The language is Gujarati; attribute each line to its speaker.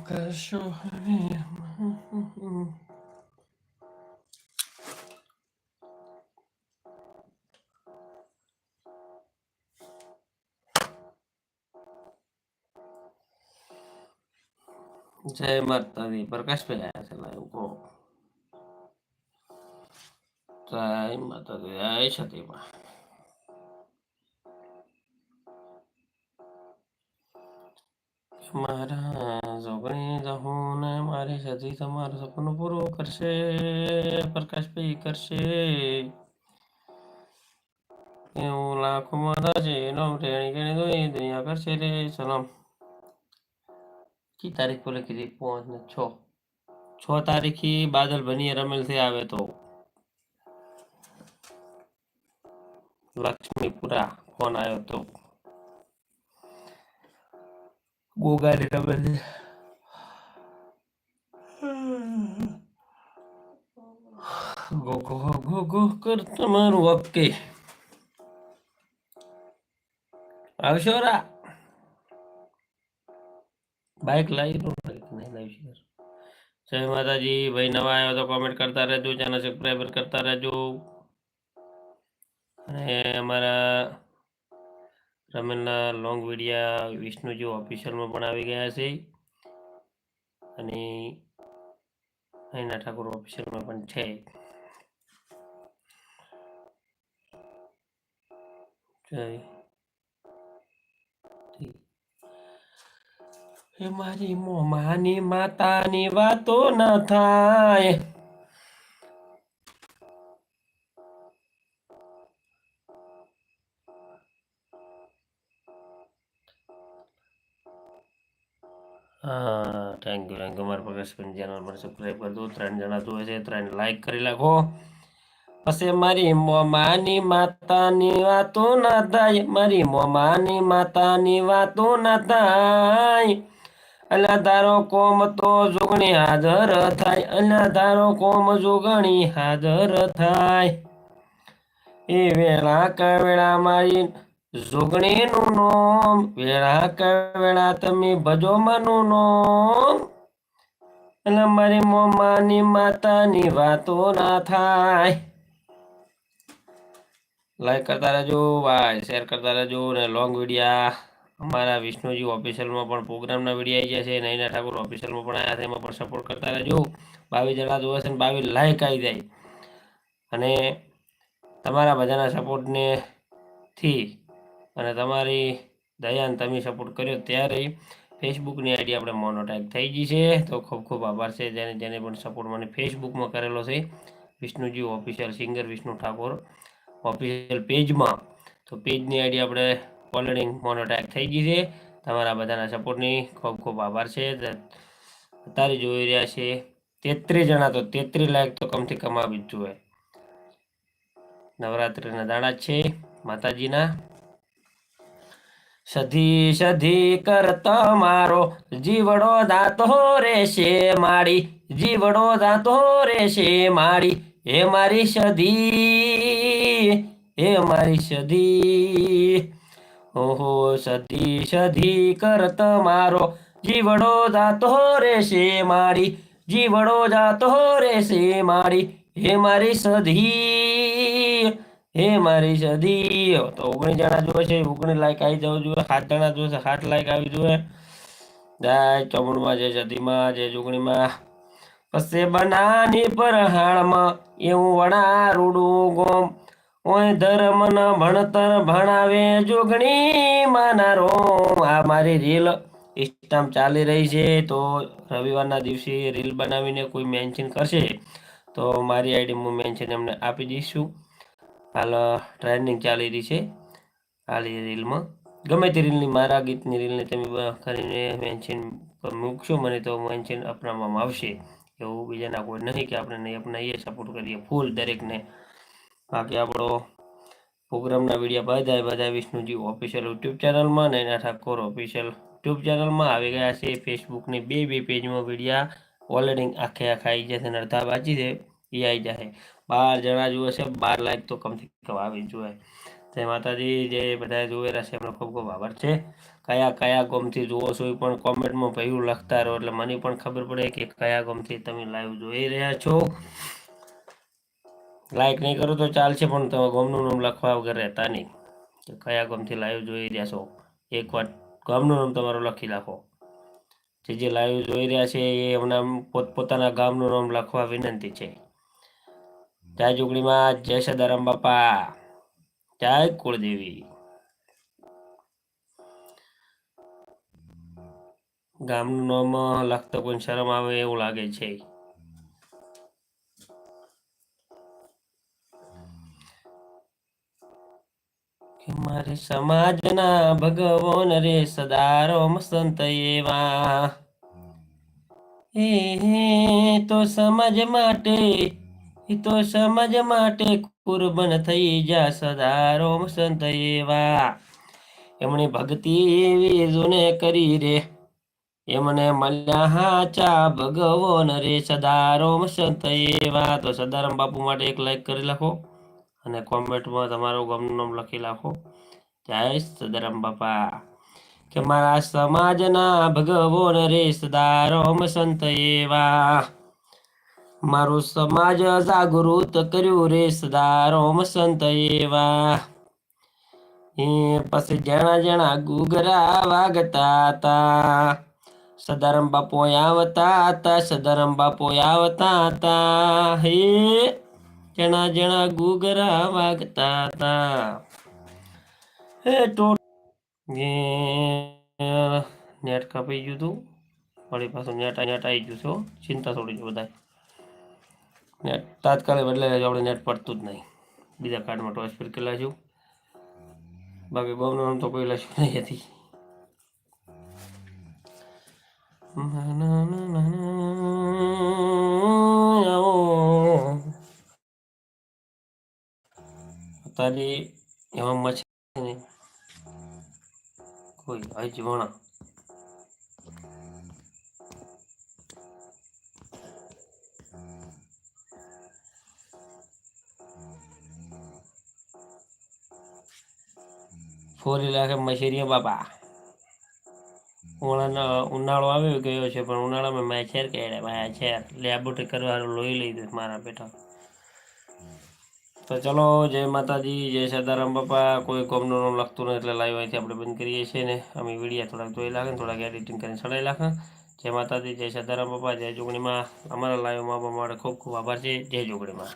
Speaker 1: કરશો જય માતાજી પ્રકાશભાઈ આવ્યા છે ભાઈ કહો જય માતાજી જય સતીમાં મારા જોગણી જહું ને મારી સતી તમારું સપનું પૂરું કરશે પ્રકાશભાઈ કરશે એવું લાખોમાં થશે નો ટેણી કેણી દોઈ દુનિયા કરશે રે સલામ કી તારીખ બોલે કીધી પાંચ ને છ છ તારીખી બાદલ બની રમેલથી આવે તો લક્ષ્મીપુરા ફોન આવ્યો તો ગોગારી રમેલ છે ગો ગો ગો ગો, કર તમારું ઓકે આવશો રા? લાવી લો નહીં લાવી માતાજી, ભાઈ નવા આવ્યો તો કોમેન્ટ કરતા રહેજો ચેનલ સબસ્ક્રાઈબર કરતા રહેજો. અને અમારા રમેલના લોંગ વિડિયા વિષ્ણુજી ઓફિશિયલમાં પણ આવી ગયા છે. અને અહીંના ઠાકોર ઓફિશિયલમાં પણ છે. જય મારી મોમાની માતાની વાતો ન થાય. હા થેન્ક યુ થેન્ક યુ મારા પ્રકાશભાઈ ચેનલ પર સબસ્ક્રાઈબ કરજો. ત્રણ જણા જોવે છે, ત્રણ લાઈક કરી નાખો. પછી મારી મોમાની માતાની વાતો ના થાય. મારી મોમાની માતાની વાતો ના થાય. અલ્યા તારો કોમ તો જોગણી હાજર થાય. અલા ધારો કોમ જોગણી હાજર થાય. એ વેળા કવેળા મારી જોગણીનું નોમ, વેળા કવેળા તમે ભજો માનું નોમ. એટલે મારી મોમાની માતાની વાતો ના થાય. લાઈક કરતા રહેજો ભાઈ શેર કરતા રહેજો ને લોંગ વિડિયા અમારા વિષ્ણુજી ઓફિશિયલમાં પણ પ્રોગ્રામના વીડિયો આવી ગયા છે. નૈના ઠાકોર ઓફિશિયલમાં પણ આવ્યા છે. એમાં પણ સપોર્ટ કરતા રહેજો. બાવીસ જણા જોવે છે ને બાવીસ લાઈક આવી જાય. અને તમારા બધાના સપોર્ટને થી અને તમારી દયાન તમે સપોર્ટ કર્યો ત્યારે ફેસબુકની આઈડી આપણે મોનોટાઈપ થઈ ગઈ છે. તો ખૂબ ખૂબ આભાર છે. જેને જેને પણ સપોર્ટ મને ફેસબુકમાં કરેલો છે, Vishnuji official singer Vishnu Thakor official પેજમાં તો પેજની આઈડી આપણે ઓલરેડી મોનોટાઈપ થઈ ગઈ છે. તમારા બધાના સપોર્ટની ખૂબ ખૂબ આભાર છે. અત્યારે જોઈ રહ્યા છે, તેત્રીસ જણા તો તેત્રીસ લાખ તો કમથી કમ આવી જ જોઈએ નવરાત્રિના દાણા છે માતાજીના. સધી સધી કરતા મારો, જીવડો દાંતો રેશે માડી જીવડો દાંતો રેશે માડી હે મારી સધી, હે મારી સધી. ઓહો સધી સધી કરત મારો, જીવડો દાંતો રેશે મારી, જીવડો જાતો રેશે મારી, હે મારી સધી. હે મારી સદી તો ઓગણીસ જણા જોવે છે, ઓગણીસ લાઈક આવી જવું જોઈએ, સાત જણા જોશે સાત લાઈક આવી જોઈએ જય ચમડમાં જય સદીમાં જય જોગણીમાં પછી બનાની પરહાણમાં, એવું વડા રૂડું ગોમ. ઓય ધર્મ ન ભણતર ભણાવે જોગણી માનારો. આ મારી રીલ ઇન્સ્ટામ ચાલી રહી છે, તો રવિવારના દિવસે રીલ બનાવીને કોઈ મેન્શન કરશે, તો મારી આઈડી હું મેન્શન એમને આપી દઈશું. હાલ ટ્રેન્ડિંગ ચાલી રહી છે. હાલ રીલમાં. ગમે તે રીલની, મારા ગીતની રીલને તમે કરીને મેન્શન મૂકશો, મને તો મેન્શન અપનાવવામાં આવશે. એવું બીજાના કોઈ નહીં કે આપણે નહીં અપનાવીએ સપોર્ટ કરીએ ફૂલ દરેકને. બાકી આપણો પ્રોગ્રામના વીડિયો બધા બધા વિષ્ણુજી ઓફિશિયલ યુટ્યુબ ચેનલમાં નૈના ઠાકોર ઓફિશિયલ યુટ્યુબ ચેનલમાં આવી ગયા છે. ફેસબુકની બે બે પેજમાં વિડીયા ઓલરેડી આખે આખા આવી જશે અને અડધા બાકી છે. એ આવી જશે બાર જણા જુએ છે, બાર લાઈક તો કમથી કમ આવી જુએ. જય માતાજી જે બધા રહ્યા છે, એમનો ખૂબ ખૂબ આભાર છે. કયા કયા ગોમથી જુઓ છો એ પણ કોમેન્ટમાં ભયું લખતા રહો, એટલે મને પણ ખબર પડે કે કયા ગોમથી તમે લાઈવ જોઈ રહ્યા છો. લાઈક નહીં કરો તો ચાલશે, પણ તમે ગોમનું નામ લખવા વગર રહેતા નહીં. કે કયા ગોમથી લાઈવ જોઈ રહ્યા છો? એક વાર ગામનું નામ તમારું લખી નાખો. જે જે લાઈવ જોઈ રહ્યા છે, એ એમના પોતપોતાના ગામનું નામ લખવા વિનંતી છે. જય જોગણીમાં જય સદારામ બાપા, જય કુળદેવી. ગામનું નામ લખતો પણ શરમ આવે એવું લાગે છે. મારે સમાજના ભગવાન રે સદારો સંત એવા. એ તો સમાજ માટે તો સમજ માટે કુરબન થઈ જા સદારો સંત એવા. એમણે ભક્તિ એવી જુને કરી રે. એમને મળ્યા હાચા ભગવાન રે સદારો સંત એવા. તો સદારામ બાપુ માટે એક લાઈક કરી લખો અને કોમેન્ટમાં તમારું ગમનું નામ લખી લખો. જય સદારામ બાપા. કે મારા સમાજના ભગવાન રે સદારામ સંત એવા. મારું સમાજ જાગૃત કર્યું રે સદારામ સંત એવા. એ પછી જણા જણા ગુગરા વાગતા હતા, સદારામ બાપુ આવતા હતા, સદારામ બાપુ આવતા હતા. હે, જણા જણા ગુગરા વાગતા હતા. હે ટો નેટ કપાઈ ગયું હતું વળી પાછું નેટ નેટ આવી ગયું છો ચિંતા થોડી છે બધા નેટ તાત્કાલિક બદલાઈ બદલે આપણે નેટ પડતું જ નહીં. બીજા કાર્ડમાં ટ્રાન્સફર કરેલા છું બાકી બહુ નામ તો કોઈ લખ્યું નહીં હતી તારી એમાં મચ્છી કોઈ કોઈ અજવણા ફોરી લાખે મશેરીયા બાપા. ઉનાળાનો, ઉનાળો આવી ગયો છે, પણ ઉનાળામાં મેં છેર કહેડે માયા છેર લેબોરેટરી કરવાનું લોહી લઈ દઈશ મારા બેટા તો ચલો, જય માતાજી, જય સદારામ બાપા, કોઈ કોમનું નામ લખતું નથી એટલે લાઈવ અહીંથી આપણે બંધ કરીએ છીએ ને. અમે વિડીયા થોડાક જોઈ લાગે થોડાક એડિટિંગ કરીને ચડાવી લાખે જય માતાજી, જય સદારામ બાપા, જય જોગણીમાં. અમારા લાઈવમાં માટે ખૂબ ખૂબ આભાર છે. જય જોગણીમાં.